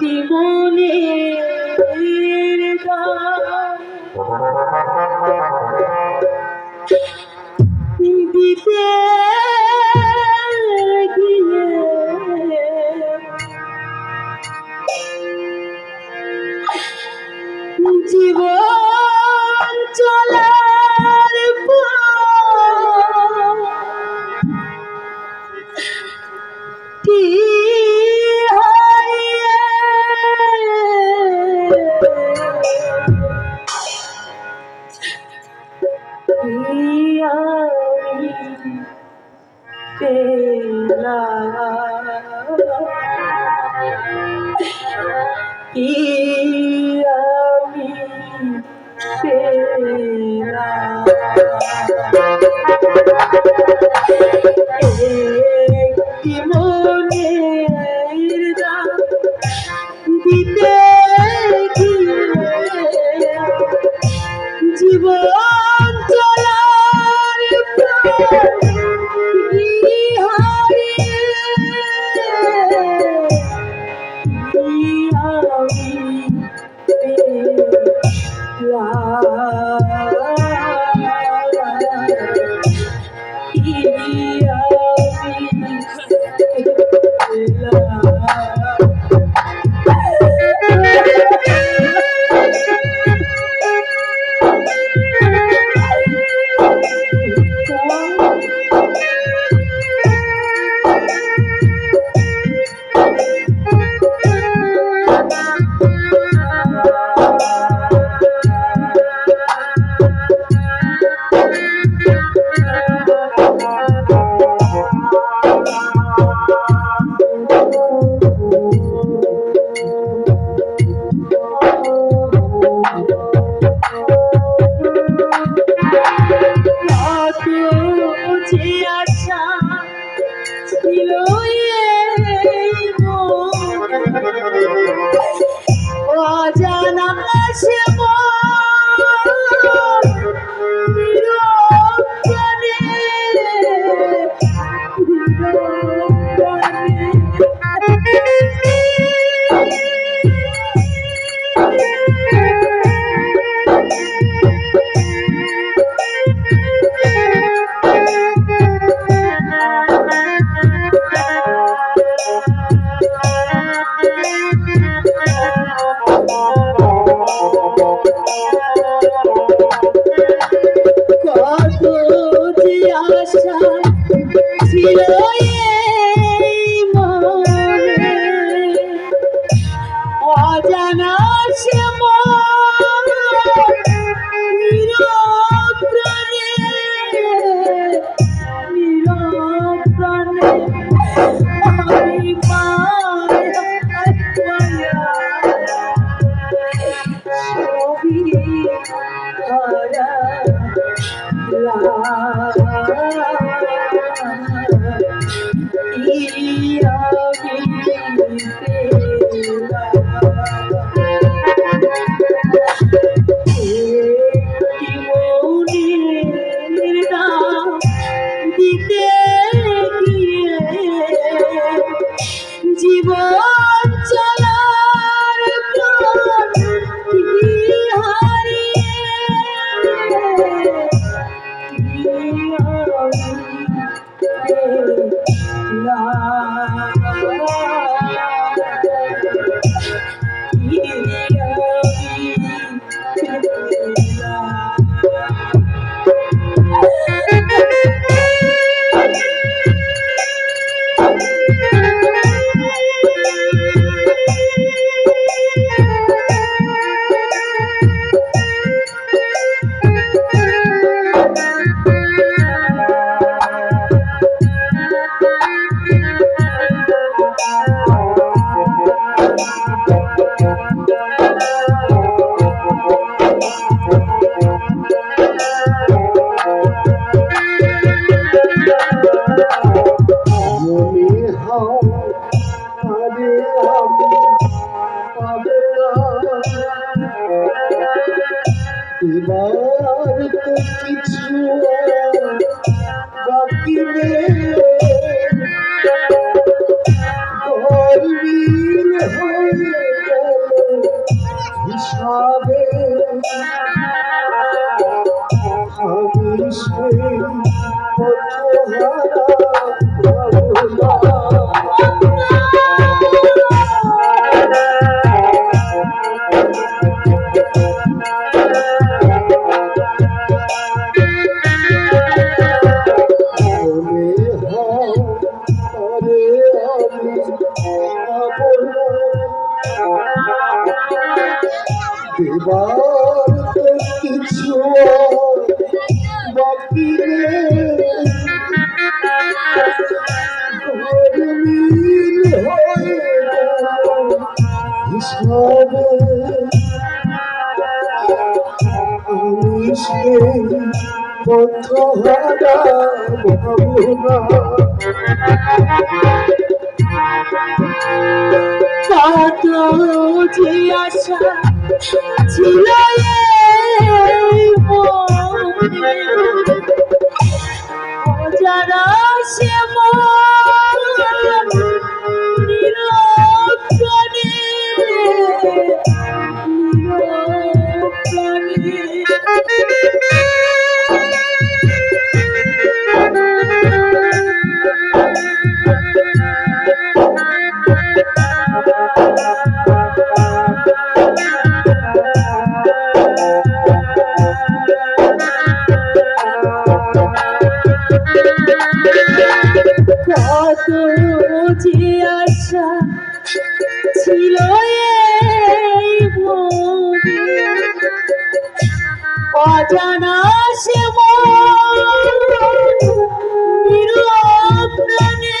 প্রতি মনে দিতে কি আমি সেরা? একটি মনের দাম দিতে জীবন চলার কত যে আশা ছিল Yeah. সে আমি সেই ভাবনা কত যে আশা ছিল এই মনে। অজানা ছিল অজানা সে নিরপ্রাণে